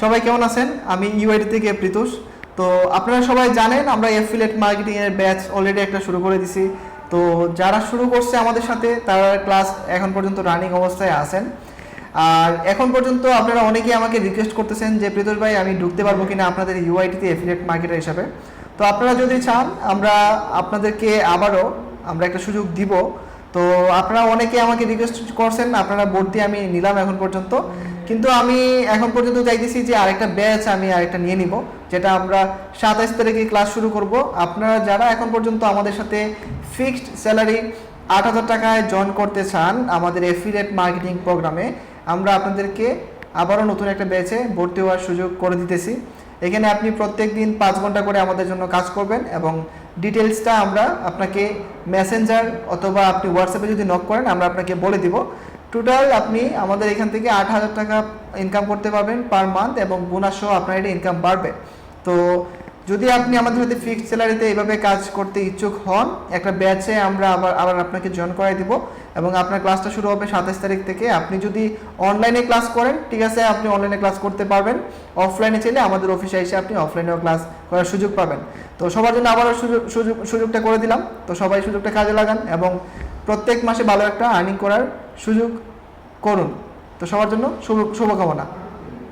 সবাই কেমন আছেন? আমি ইউআইডি থেকে প্রীতুষ। তো আপনারা সবাই জানেন, আমরা এফিলেট মার্কেটিং এর ব্যাচ অলরেডি একটা শুরু করে দিছি। তো যারা শুরু করছে আমাদের সাথে, তারা ক্লাস এখন পর্যন্ত রানিং অবস্থায় আছেন। আর এখন পর্যন্ত আপনারা অনেকেই আমাকে রিকোয়েস্ট করতেছেন যে, প্রীতুষ ভাই, আমি ঢুকতে পারব কিনা আপনাদের ইউআইটিতে এফিলেট মার্কেটার হিসাবে। তো আপনারা যদি চান, আমরা আপনাদেরকে আবারও আমরা একটা সুযোগ দিব। তো আপনারা অনেকে আমাকে রিকোয়েস্ট করছেন, আপনারা ভর্তি আমি নিলাম এখন পর্যন্ত। কিন্তু আমি এখন পর্যন্ত চাইতেছি যে আরেকটা ব্যাচ আমি আরেকটা নিয়ে নিব, যেটা আমরা সাতাইশ তারিখে ক্লাস শুরু করব। আপনারা যারা এখন পর্যন্ত আমাদের সাথে ফিক্সড স্যালারি আট হাজার টাকায় জয়েন করতে চান আমাদের এফিলেট মার্কেটিং প্রোগ্রামে, আমরা আপনাদেরকে আবারও নতুন একটা ব্যাচে ভর্তি হওয়ার সুযোগ করে দিতেছি। এখানে আপনি প্রত্যেক দিন পাঁচ ঘণ্টা করে আমাদের জন্য কাজ করবেন এবং ডিটেলসটা আমরা আপনাকে মেসেঞ্জার অথবা আপনি হোয়াটসঅ্যাপে যদি নক করেন, আমরা আপনাকে বলে দিব। টোটাল আপনি আমাদের এখান থেকে আট হাজার টাকা ইনকাম করতে পারবেন পার মান্থ এবং বোনাস সহ আপনার এটা ইনকাম বাড়বে। তো যদি আপনি আমাদের সাথে ফিক্সড স্যালারিতে এইভাবে কাজ করতে ইচ্ছুক হন, একটা ব্যাচে আমরা আবার আবার আপনাকে জয়েন করাই দিব এবং আপনার ক্লাসটা শুরু হবে সাতাশ তারিখ থেকে। আপনি যদি অনলাইনে ক্লাস করেন, ঠিক আছে, আপনি অনলাইনে ক্লাস করতে পারবেন। অফলাইনে চাইলে আমাদের অফিসে এসে আপনি অফলাইনেও ক্লাস করার সুযোগ পাবেন। তো সবার জন্য আবারও সুযোগ সুযোগ, সুযোগটা করে দিলাম। তো সবাই সুযোগটা কাজে লাগান এবং প্রত্যেক মাসে ভালো একটা আর্নিং করার সুযোগ করুন। তো সবার জন্য শুভ শুভকামনা।